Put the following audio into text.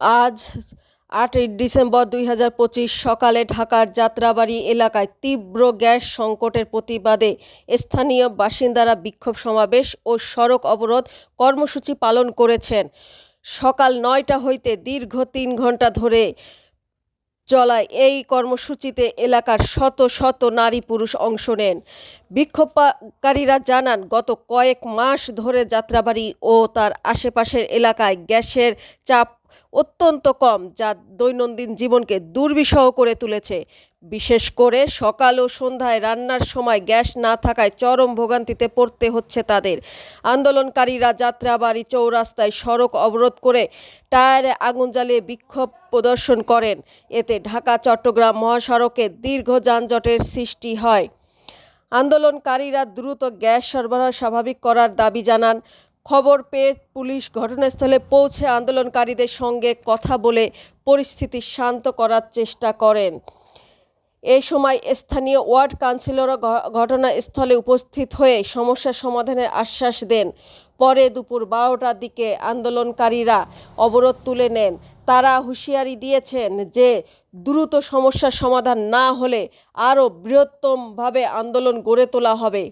আজ আটই ডিসেম্বর দুই হাজার পঁচিশ সকালে ঢাকার যাত্রাবাড়ি এলাকায় তীব্র গ্যাস সংকটের প্রতিবাদে স্থানীয় বাসিন্দারা বিক্ষোভ সমাবেশ ও সড়ক অবরোধ কর্মসূচি পালন করেছেন। সকাল নয়টা হইতে দীর্ঘ তিন ঘণ্টা ধরে চলায় এই কর্মসূচিতে এলাকার শত শত নারী পুরুষ অংশ নেন। বিক্ষোভকারীরা জানান, গত কয়েক মাস ধরে যাত্রাবাড়ি ও তার আশেপাশের এলাকায় গ্যাসের চাপ অত্যন্ত কম, যা দৈনন্দিন জীবনকে দুর্বিষহ করে তুলেছে। বিশেষ করে সকাল ও সন্ধ্যায় রান্নার সময় গ্যাস না থাকায় চরম ভোগান্তিতে পড়তে হচ্ছে তাদের। আন্দোলনকারীরা যাত্রাবাড়ি চৌরাস্তায় সড়ক অবরোধ করে টায়ারে আগুন জ্বালিয়ে বিক্ষোভ প্রদর্শন করেন। এতে ঢাকা, চট্টগ্রাম মহাসড়কে দীর্ঘ যানজটের সৃষ্টি হয়। আন্দোলনকারীরা দ্রুত গ্যাস সরবরাহ স্বাভাবিক করার দাবি জানান। খবর পেয়ে পুলিশ ঘটনাস্থলে পৌঁছে আন্দোলনকারীদের সঙ্গে কথা বলে পরিস্থিতি শান্ত করার চেষ্টা করেন। এ সময় স্থানীয় ওয়ার্ড কাউন্সিলরও ঘটনাস্থলে উপস্থিত হয়ে সমস্যা সমাধানের আশ্বাস দেন। পরে দুপুর বারোটার দিকে আন্দোলনকারীরা অবরোধ তুলে নেন। তারা হুঁশিয়ারি দিয়েছেন যে, দ্রুত সমস্যার সমাধান না হলে আরও বৃহত্তমভাবে আন্দোলন গড়ে তোলা হবে।